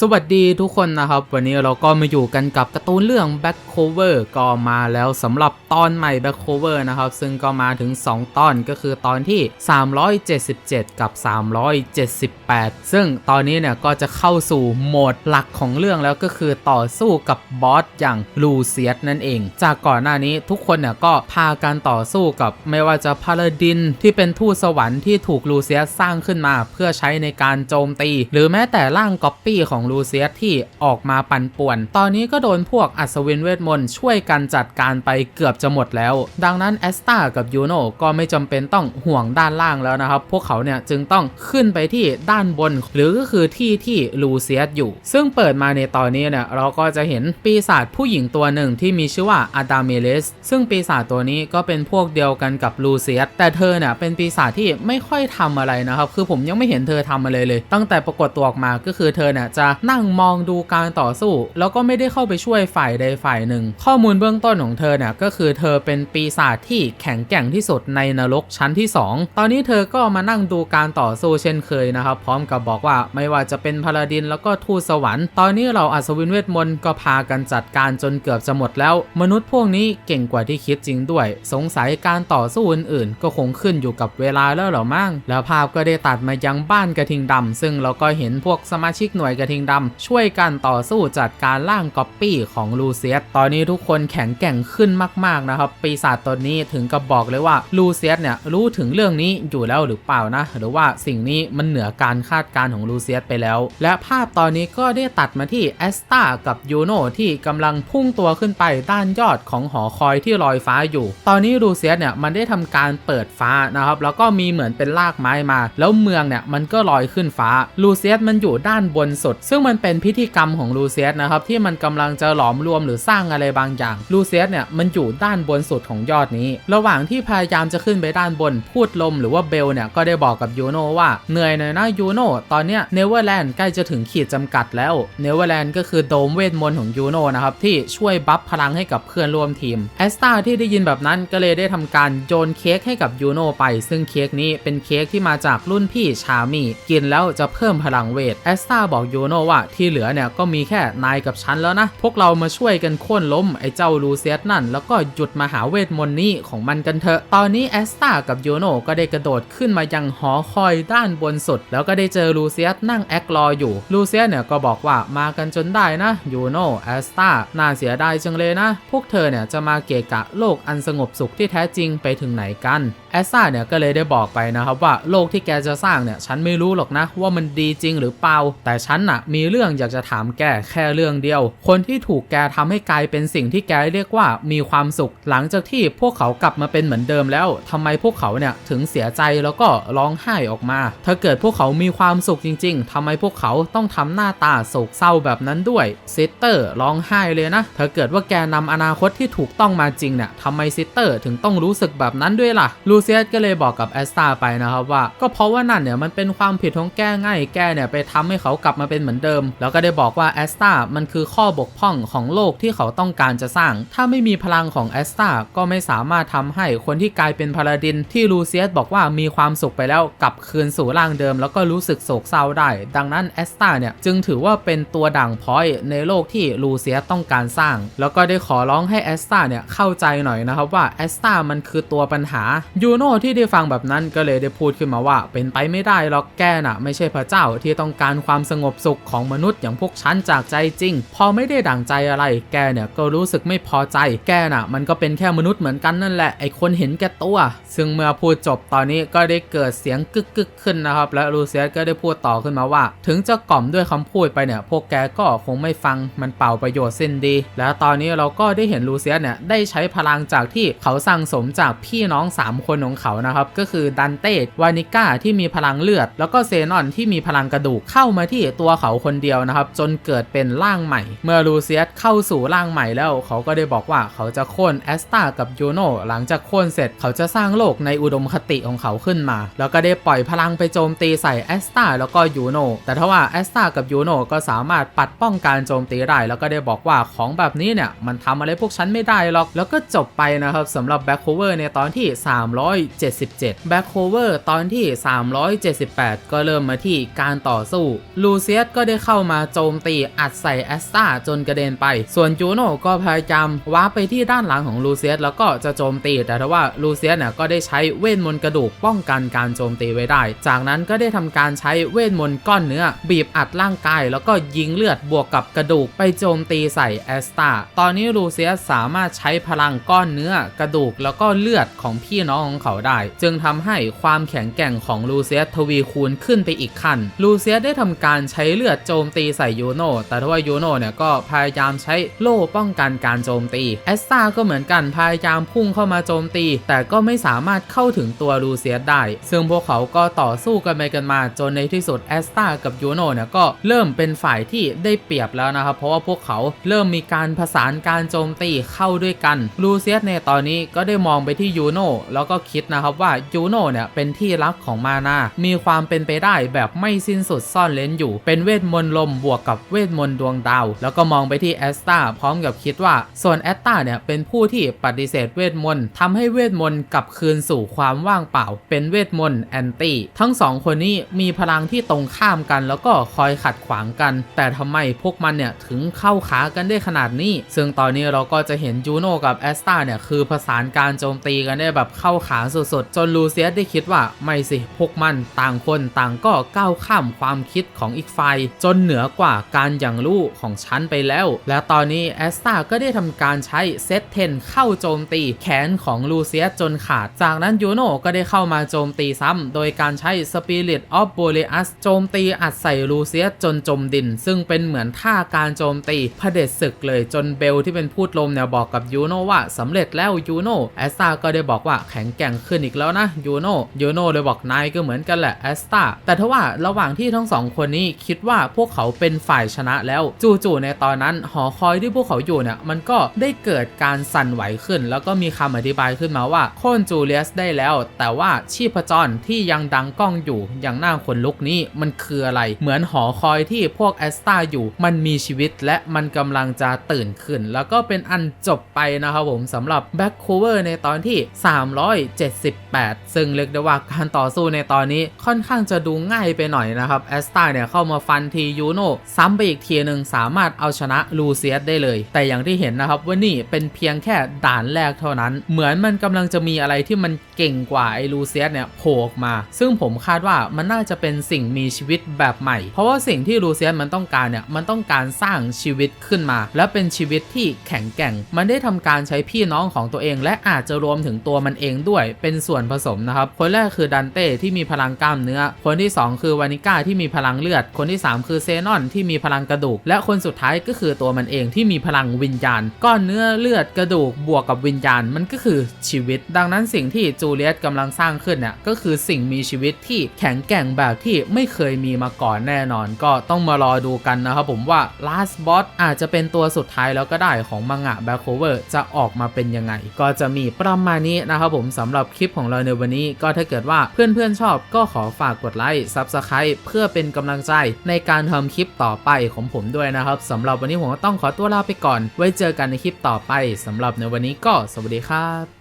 สวัสดีทุกคนนะครับ วันนี้เราก็มาอยู่กันกับการ์ตูนเรื่อง Back Cover ก็มาแล้วสำหรับตอนใหม่ Back Cover นะครับ ซึ่งก็มาถึง 2 ตอนก็คือตอนที่ 377 กับ 378 ซึ่งตอนนี้เนี่ยก็จะเข้าสู่โหมดหลักของเรื่องแล้วก็คือต่อสู้กับบอสอย่างลูเซียสนั่นเอง จากก่อนหน้านี้ทุกคนเนี่ยก็พาการต่อสู้กับไม่ว่าจะพาลาดินที่เป็นทูตสวรรค์ที่ถูกลูเซียสสร้างขึ้นมา เพื่อใช้ในการโจมตี หรือแม้แต่ร่างก๊อปปี้ของลูเซียสที่ออกมาปั่นป่วน ตอนนี้ก็โดนพวกอัศวินเวทมนต์ช่วยกันจัดการไปเกือบจะหมดแล้ว ดังนั้นแอสตากับยูโนก็ไม่จำเป็นต้องห่วงด้านล่างแล้วนะครับ พวกเขาเนี่ยจึงต้องขึ้นไปที่ด้านบน หรือก็คือที่ที่ลูเซียสอยู่ ซึ่งเปิดมาในตอนนี้เนี่ยเราก็จะเห็นปีศาจผู้หญิงตัวหนึ่งที่มีชื่อว่าอาดาเมเลสซึ่งปีศาจตัวนี้ก็เป็นพวกเดียวกันกับลูเซียสแต่เธอเนี่ยเป็นปีศาจที่ไม่ค่อยทำอะไรนะครับ คือผมยังไม่เห็นเธอทำอะไรเลย ตั้งแต่ปรากฏตัวออกมาก็คือเธอเนี่ยจะนั่งมองดูการต่อสู้ แล้วก็ไม่ได้เข้าไปช่วยฝ่ายใดฝ่ายหนึ่ง ข้อมูลเบื้องต้นของเธอเนี่ยก็คือเธอเป็นปีศาจที่แข็งแกร่งที่สุดในนรกชั้นที่ 2 ตอนนี้เธอก็มานั่งดูการต่อสู้เช่นเคยนะครับพร้อมกับบอกว่าไม่ว่าจะเป็นพาลาดินแล้วก็ทูตสวรรค์ ตอนนี้เราอัศวินเวทมนต์ก็พากันจัดการจนเกือบจะหมดแล้ว มนุษย์พวกนี้เก่งกว่าที่คิดจริงด้วย สงสัยการต่อสู้อื่นๆ ก็คงขึ้นอยู่กับเวลาแล้วหรอมั่งแล้วภาพก็ได้ตัดมายังบ้านกระทิงดำซึ่งเราก็เห็นพวกสมาชิกหน่วยกระทิงดำช่วยกันต่อสู้จัดการร่างก๊อปปี้ของลูเซียสตอนนี้ทุกคนแข็งแกร่งขึ้นมากๆนะครับ ปีศาจตนนี้ถึงกับบอกเลยว่าลูเซียสเนี่ยรู้ถึงเรื่องนี้อยู่แล้วหรือเปล่านะ หรือว่าสิ่งนี้มันเหนือการคาดการณ์ของลูเซียสไปแล้ว และภาพตอนนี้ก็ได้ตัดมาที่แอสตากับยูโนที่กำลังพุ่งตัวขึ้นไปด้านยอดของหอคอยที่ลอยฟ้าอยู่ ตอนนี้ลูเซียสเนี่ยมันได้ทำการเปิดฟ้านะครับแล้วก็มีเหมือนเป็นรากไม้มา แล้วเมืองเนี่ยมันก็ลอยขึ้นฟ้าลูเซียสมันอยู่ด้านบนสุดซึ่งมันเป็นพิธีกรรมของลูเซียสนะครับที่มันกำลังจะหลอมรวมหรือสร้างอะไรบางอย่างลูเซียสเนี่ยมันอยู่ด้านบนสุดของยอดนี้ ระหว่างที่พยายามจะขึ้นไปด้านบนพูดลมหรือว่าเบลเนี่ยก็ได้บอกกับยูโนว่าเหนื่อยหน่อยนะยูโนตอนเนี้ยเนเวอร์แลนด์ใกล้จะถึงขีดจำกัดแล้วเนเวอร์แลนด์ก็คือโดมเวทมนต์ของยูโนนะครับที่ช่วยบัฟพลังให้กับเพื่อนร่วมทีมแอสตาที่ได้ยินแบบนั้นก็เลยได้ทำการโยนเค้กให้กับยูโนไป ซึ่งเค้กนี้เป็นเค้กที่มาจากรุ่นพี่ชามีกินแล้วจะเพิ่มพลังเวทแอสตาบอกยูโนว่าที่เหลือเนี่ยก็มีแค่นายกับฉันแล้วนะ พวกเรามาช่วยกันโค่นล้มไอ้เจ้าลูเซียสนั่น แล้วก็หยุดมาหาเวทมนต์นี้ของมันกันเถอะ ตอนนี้แอสตากับยูโนก็ได้กระโดดขึ้นมายังหอคอยด้านบนสุด แล้วก็ได้เจอลูเซียสนั่งแอครออยู่ ลูเซียสเนี่ยก็บอกว่ามากันจนได้นะยูโนแอสตาน่าเสียดายจังเลยนะ พวกเธอเนี่ยจะมาเกะกะโลกอันสงบสุขที่แท้จริงไปถึงไหนกันแอสตาเนี่ยก็เลยได้บอกไปนะครับว่าโลกที่แกจะสร้างเนี่ยฉันไม่รู้หรอกนะว่ามันดีจริงหรือเปล่า แต่ฉันน่ะมีเรื่องอยากจะถามแกแค่เรื่องเดียว คนที่ถูกแกทำให้กลายเป็นสิ่งที่แกเรียกว่ามีความสุข หลังจากที่พวกเขากลับมาเป็นเหมือนเดิมแล้วทำไมพวกเขาเนี่ยถึงเสียใจแล้วก็ร้องไห้ออกมา ถ้าเกิดพวกเขามีความสุขจริง ๆทำไมพวกเขาต้องทำหน้าตาโศกเศร้าแบบนั้นด้วยซิสเตอร์ร้องไห้เลยนะ ถ้าเกิดว่าแกนำอนาคตที่ถูกต้องมาจริงเนี่ยทำไมซิสเตอร์ถึงต้องรู้สึกแบบนั้นด้วยล่ะ ลูเซียสก็เลยบอกกับแอสตาไปนะครับว่า ก็เพราะว่านั่นเนี่ยมันเป็นความผิดของแกง่ายแกเนี่ยไปทำให้เขากลับมาเป็นเหมือนเดิม แล้วก็ได้บอกว่าแอสตามันคือข้อบกพร่องของโลกที่เขาต้องการจะสร้าง ถ้าไม่มีพลังของแอสตาก็ไม่สามารถทำให้คนที่กลายเป็นพาลาดินที่ลูเซียสบอกว่ามีความสุขไปแล้วกลับคืนสู่ร่างเดิม แล้วก็รู้สึกโศกเศร้าได้ ดังนั้นแอสตาเนี่ยจึงถือว่าเป็นตัวด่างพ้อยในโลกที่ลูเซียสต้องการสร้าง แล้วก็ได้ขอร้องให้แอสตาเนี่ยเข้าใจหน่อยนะครับว่าแอสตามันคือตัวปัญหายูโน่ที่ได้ฟังแบบนั้นก็เลยได้พูดขึ้นมาว่า เป็นไปไม่ได้หรอกแกน่ะ ไม่ใช่พระเจ้าที่ต้องการความสงบสุขของมนุษย์อย่างพวกฉันจากใจจริง พอไม่ได้ดั่งใจอะไร แกเนี่ยก็รู้สึกไม่พอใจ แกน่ะ มันก็เป็นแค่มนุษย์เหมือนกันนั่นแหละไอคนเห็นแกตัว ซึ่งเมื่อพูดจบตอนนี้ก็ได้เกิดเสียงกึกกึกขึ้นนะครับ และลูเซียสก็ได้พูดต่อขึ้นมาว่า ถึงจะกล่อมด้วยคำพูดไปเนี่ย พวกแกก็คงไม่ฟังมันเป่าประโยชน์สิ้นดี แล้วตอนนี้เราก็ได้เห็นลูเซียสเนี่ยได้ใช้พลังจากที่เขาสั่งสมจากพี่น้อง 3 คนของเขานะครับก็คือดันเต้วานิก้าที่มีพลังเลือด แล้วก็เซนอนที่มีพลังกระดูกเข้ามาที่ตัวเขาขาคนเดียวนะครับ จนเกิดเป็นร่างใหม่ เมื่อลูเซียสเข้าสู่ร่างใหม่แล้ว เขาก็ได้บอกว่าเขาจะโค่นแอสตากับยูโนหลังจากโค่นเสร็จเขาจะสร้างโลกในอุดมคติของเขาขึ้นมา แล้วก็ได้ปล่อยพลังไปโจมตีใส่แอสตาแล้วก็ยูโนแต่ถ้าว่าแอสตากับยูโนก็สามารถปัดป้องการโจมตีได้แล้วก็ได้บอกว่าของแบบนี้เนี่ย มันทำอะไรพวกฉันไม่ได้หรอก แล้วก็จบไปนะครับสำหรับแบ็คโคเวอร์ในตอนที่ 377แบ็คโคเวอร์ตอนที่ 378 ก็เริ่มมาที่การต่อสู้ลูเซียสก็ได้เข้ามาโจมตีอัดใส่แอสตาจนกระเด็นไป ส่วนจูโน่ก็พยายามว้าร์ปไปที่ด้านหลังของลูเซียสแล้วก็จะโจมตี แต่ทว่าลูเซียสเนี่ยก็ได้ใช้เวทมนต์กระดูกป้องกันการโจมตีไว้ได้ จากนั้นก็ได้ทำการใช้เวทมนต์ก้อนเนื้อ บีบอัดร่างกาย แล้วก็ยิงเลือดบวกกับกระดูกไปโจมตีใส่แอสตาตอนนี้ลูเซียสสามารถใช้พลังก้อนเนื้อกระดูกแล้วก็เลือดของพี่น้องของเขาได้ จึงทำให้ความแข็งแกร่งของลูเซียสทวีคูณขึ้นไปอีกขั้นลูเซียสได้ทำการใช้เลือดโจมตีใส่ยูโนแต่ทว่ายูโนเนี่ยก็พยายามใช้โล่ป้องกันการโจมตีแอสตาก็เหมือนกันพยายามพุ่งเข้ามาโจมตี แต่ก็ไม่สามารถเข้าถึงตัวลูเซียสได้ ซึ่งพวกเขาก็ต่อสู้กันไปกันมาจนในที่สุดแอสตากับยูโนเนี่ยก็เริ่มเป็นฝ่ายที่ได้เปรียบแล้วนะครับเพราะว่าพวกเขาเริ่มมีการผสานการโจมตีเข้าด้วยกันลูเซียสในตอนนี้ก็ได้มองไปที่ยูโนแล้วก็คิดนะครับว่ายูโนเนี่ยเป็นที่รักของมานามีความเป็นไปได้แบบไม่สิ้นสุดซ่อนเลนอยู่เป็นเวทมนต์ลมบวกกับเวทมนต์ดวงดาว แล้วก็มองไปที่แอสตาพร้อมกับคิดว่า ส่วนแอสตาเนี่ยเป็นผู้ที่ปฏิเสธเวทมนต์ทำให้เวทมนต์กลับคืนสู่ความว่างเปล่า เป็นเวทมนต์แอนตี้ทั้งสองคนนี้มีพลังที่ตรงข้ามกัน แล้วก็คอยขัดขวางกัน แต่ทำไมพวกมันเนี่ยถึงเข้าขากันได้ขนาดนี้ ซึ่งตอนนี้เราก็จะเห็นจูโน่กับแอสตาเนี่ยคือผสานการโจมตีกันได้แบบเข้าขาสุดๆจนลูเซียสได้คิดว่าไม่สิพวกมันต่างคนต่างก็ก้าวข้ามความคิดของอีกฝ่ายจนเหนือกว่าการอย่างรู้ของฉันไปแล้ว และตอนนี้แอสตาก็ได้ทำการใช้เซตเทนเข้าโจมตีแขนของลูเซียสจนขาด จากนั้นยูโน่ก็ได้เข้ามาโจมตีซ้ำโดยการใช้ Spirit of Boreas โจมตีอัดใส่ลูเซียสจนจมดิน ซึ่งเป็นเหมือนท่าการโจมตีเผด็จศึกเลยจนเบลที่เป็นพูดลมเนี่ยบอกกับยูโน่ว่าสำเร็จแล้วยูโน่แอสตาก็ได้บอกว่าแข็งแกร่งขึ้นอีกแล้วนะยูโน่ยูโน่เลยบอกนายก็เหมือนกันแหละแอสตาแต่ทว่าระหว่างที่ทั้งสองคนนี้คิดว่าพวกเขาเป็นฝ่ายชนะแล้ว จู่ๆในตอนนั้นหอคอยที่พวกเขาอยู่เนี่ยมันก็ได้เกิดการสั่นไหวขึ้น แล้วก็มีคำอธิบายขึ้นมาว่าโค่นจูเลียสได้แล้ว แต่ว่าชีพจรที่ยังดังก้องอยู่อย่างน่าขนลุกนี้มันคืออะไร เหมือนหอคอยที่พวกแอสตาอยู่ มันมีชีวิตและมันกำลังจะตื่นขึ้น แล้วก็เป็นอันจบไปนะครับผมสำหรับแบ็คโคเวอร์ในตอนที่ 378 ซึ่งเรียกได้ว่าการต่อสู้ในตอนนี้ค่อนข้างจะดูง่ายไปหน่อยนะครับแอสตาเนี่ยเข้ามาฟันทียูโน่ซ้ำไปอีกทีหนึ่งสามารถเอาชนะลูเซียสได้เลย แต่อย่างที่เห็นนะครับว่านี่เป็นเพียงแค่ด่านแรกเท่านั้น เหมือนมันกำลังจะมีอะไรที่มันเก่งกว่าไอ้ลูเซียสเนี่ยโผล่ออกมา ซึ่งผมคาดว่ามันน่าจะเป็นสิ่งมีชีวิตแบบใหม่ เพราะว่าสิ่งที่ลูเซียสมันต้องการเนี่ยมันต้องการสร้างชีวิตขึ้นมา และเป็นชีวิตที่แข็งแกร่ง มันได้ทำการใช้พี่น้องของตัวเอง และอาจจะรวมถึงตัวมันเองด้วยเป็นส่วนผสมนะครับคนแรกคือดันเต้ที่มีพลังกล้ามเนื้อ คนที่ 2 คือวานิก้าที่มีพลังเลือดคนที่3 คือเซนอนที่มีพลังกระดูก และคนสุดท้ายก็คือตัวมันเองที่มีพลังวิญญาณ ก้อนเนื้อเลือดกระดูกบวกกับวิญญาณมันก็คือชีวิต ดังนั้นสิ่งที่จูเลียตกำลังสร้างขึ้นเนี่ยก็คือสิ่งมีชีวิตที่แข็งแกร่งแบบที่ไม่เคยมีมาก่อนแน่นอน ก็ต้องมารอดูกันนะครับผมว่า last boss อาจจะเป็นตัวสุดท้ายแล้วก็ได้ของมังงะแบ็คโคเวอร์จะออกมาเป็นยังไง ก็จะมีประมาณนี้นะครับผมสำหรับคลิปของเราในวันนี้ ก็ถ้าเกิดว่าเพื่อนๆชอบก็ขอฝากกดไลค์ Subscribe เพื่อเป็นกำลังใจในการทำคลิปต่อไปของผมด้วยนะครับสำหรับวันนี้ผมก็ต้องขอตัวลาไปก่อน ไว้เจอกันในคลิปต่อไปสำหรับในวันนี้ก็สวัสดีครับ